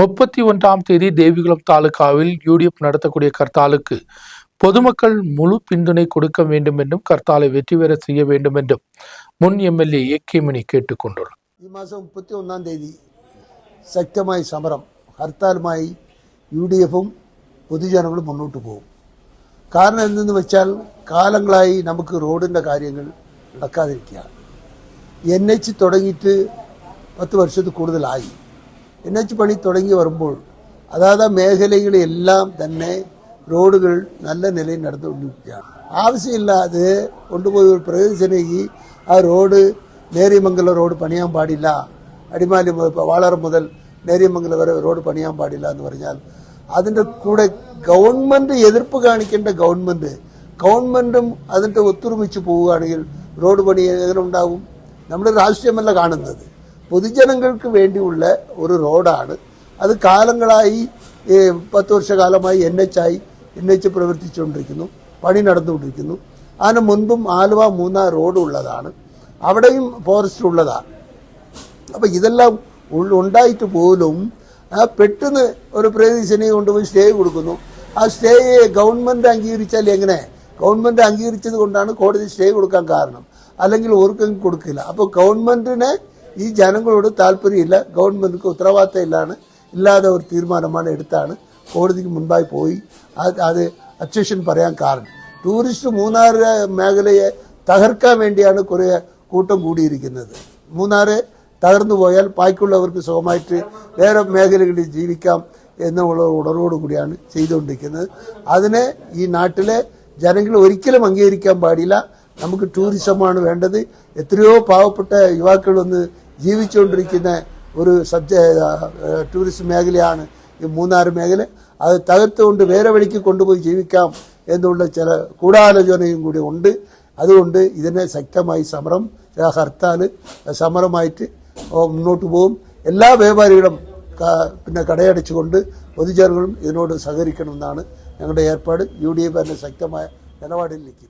முப்பத்தி ஒன்றாம் தேதி தேவிகுளம் தாலுகாவில் யூடிஎப் நடத்தக்கூடிய கர்த்தாலுக்கு பொதுமக்கள் முழு பிന്തുணை கொடுக்க வேண்டும் என்றும் கர்த்தாலை வெற்றி பெற செய்ய வேண்டும் என்றும் முன் எம்எல்ஏ ஏ கே மணி கேட்டுக்கொண்டுள்ளார் മാസം മുപ്പത്തി ഒന്നാം തീയതി ശക്തമായ സമരം ഹർത്താലുമായി യു ഡി എഫും പൊതുജനങ്ങളും മുന്നോട്ട് പോകും കാരണം എന്തെന്ന് വെച്ചാൽ കാലങ്ങളായി നമുക്ക് റോഡിൻ്റെ കാര്യങ്ങൾ നടക്കാതിരിക്കുകയാണ് എൻ എച്ച് തുടങ്ങിയിട്ട് പത്ത് വർഷത്തിൽ കൂടുതലായി എൻ എച്ച് പണി തുടങ്ങി വരുമ്പോൾ അതാത് മേഖലകളിലെല്ലാം തന്നെ റോഡുകൾ നല്ല നിലയിൽ നടന്നുകൊണ്ടിരിക്കുകയാണ് ആവശ്യമില്ലാതെ കൊണ്ടുപോയി ഒരു പ്രയോജനകി ആ റോഡ് നേര്യമംഗലം റോഡ് പണിയാൻ പാടില്ല അടിമാലി മുതൽ വാളാറം മുതൽ നേര്യമംഗലം വരെ റോഡ് പണിയാൻ പാടില്ല എന്ന് പറഞ്ഞാൽ അതിൻ്റെ കൂടെ ഗവൺമെൻറ് എതിർപ്പ് കാണിക്കേണ്ട ഗവൺമെൻറ് ഗവൺമെൻറ്റും അതിൻ്റെ ഒത്തൊരുമിച്ച് പോവുകയാണെങ്കിൽ റോഡ് പണി എങ്ങനെ ഉണ്ടാവും നമ്മുടെ രാഷ്ട്രീയമല്ല കാണുന്നത് പൊതുജനങ്ങൾക്ക് വേണ്ടിയുള്ള ഒരു റോഡാണ്. അത് കാലങ്ങളായി പത്ത് വർഷകാലമായി എൻ എച്ച് ആയി എൻ എച്ച് പ്രവർത്തിച്ചുകൊണ്ടിരിക്കുന്നു പണി നടന്നുകൊണ്ടിരിക്കുന്നു. അതിന് മുൻപും ആലുവ മൂന്നാർ റോഡ് ഉള്ളതാണ്. അവിടെയും ഫോറസ്റ്റ് ഉള്ളതാണ് അപ്പോൾ ഇതെല്ലാം ഉണ്ടായിട്ട് പോലും പെട്ടെന്ന് ഒരു പ്രദേശനെ കൊണ്ടുപോയി സ്റ്റേ കൊടുക്കുന്നു. ആ സ്റ്റേയെ ഗവൺമെന്റ് അംഗീകരിച്ചാൽ എങ്ങനെ? ഗവൺമെന്റ് അംഗീകരിച്ചത് കൊണ്ടാണ് കോടതി സ്റ്റേ കൊടുക്കാൻ കാരണം. അല്ലെങ്കിൽ ഓർക്കും കൊടുക്കില്ല. അപ്പോൾ ഗവൺമെന്റിന് ഈ ജനങ്ങളോട് താല്പര്യമില്ല. ഗവൺമെന്റിക്ക് ഉത്തരവാദിത്തം ഇല്ലാണ് ഇല്ലാതെ ഒരു തീരുമാനമാണ് എടുത്താണ്. കോടതിക്ക് മുൻപായി പോയി. അത് അബ്ജക്ഷൻ പറയാൻ കാരണം. ടൂറിസ്റ്റ് മൂന്നാർ മേഖലയെ തകർക്കാൻ വേണ്ടിയാണ് കുറേ കൂട്ടം കൂടിയിരിക്കുന്നത്. മൂന്നാർ തകർന്നു പോയാൽ ബാക്കിയുള്ളവർക്ക് സുഖമായിട്ട് വേറെ മേഖലകളിൽ ജീവിക്കാം എന്നുള്ള ഉണർവോടുകൂടിയാണ് ചെയ്തുകൊണ്ടിരിക്കുന്നത്. അതിനെ ഈ നാട്ടിലെ ജനങ്ങൾ ഒരിക്കലും അംഗീകരിക്കാൻ പാടില്ല. നമുക്ക് ടൂറിസമാണ് വേണ്ടത്. എത്രയോ പാവപ്പെട്ട യുവാക്കൾ വന്ന് ജീവിച്ചുകൊണ്ടിരിക്കുന്ന ഒരു സബ്ജ ടൂറിസ്റ്റ് മേഖലയാണ് ഈ മൂന്നാർ മേഖല. അത് തകർത്തുകൊണ്ട് വേറെ വഴിക്ക് കൊണ്ടുപോയി ജീവിക്കാം എന്നുള്ള ചില കൂടാലോചനയും കൂടി ഉണ്ട്. അതുകൊണ്ട് ഇതിനെ ശക്തമായി സമരം ഹർത്താൽ സമരമായിട്ട് മുന്നോട്ട് പോകും. എല്ലാ വ്യാപാരികളും പിന്നെ കടയടച്ചുകൊണ്ട് പൊതുജനങ്ങളും ഇതിനോട് സഹകരിക്കണമെന്നാണ് ഞങ്ങളുടെ ഏർപ്പാട്. യു ഡി എഫ് തന്നെ ശക്തമായ നിലപാടിൽ നിൽക്കും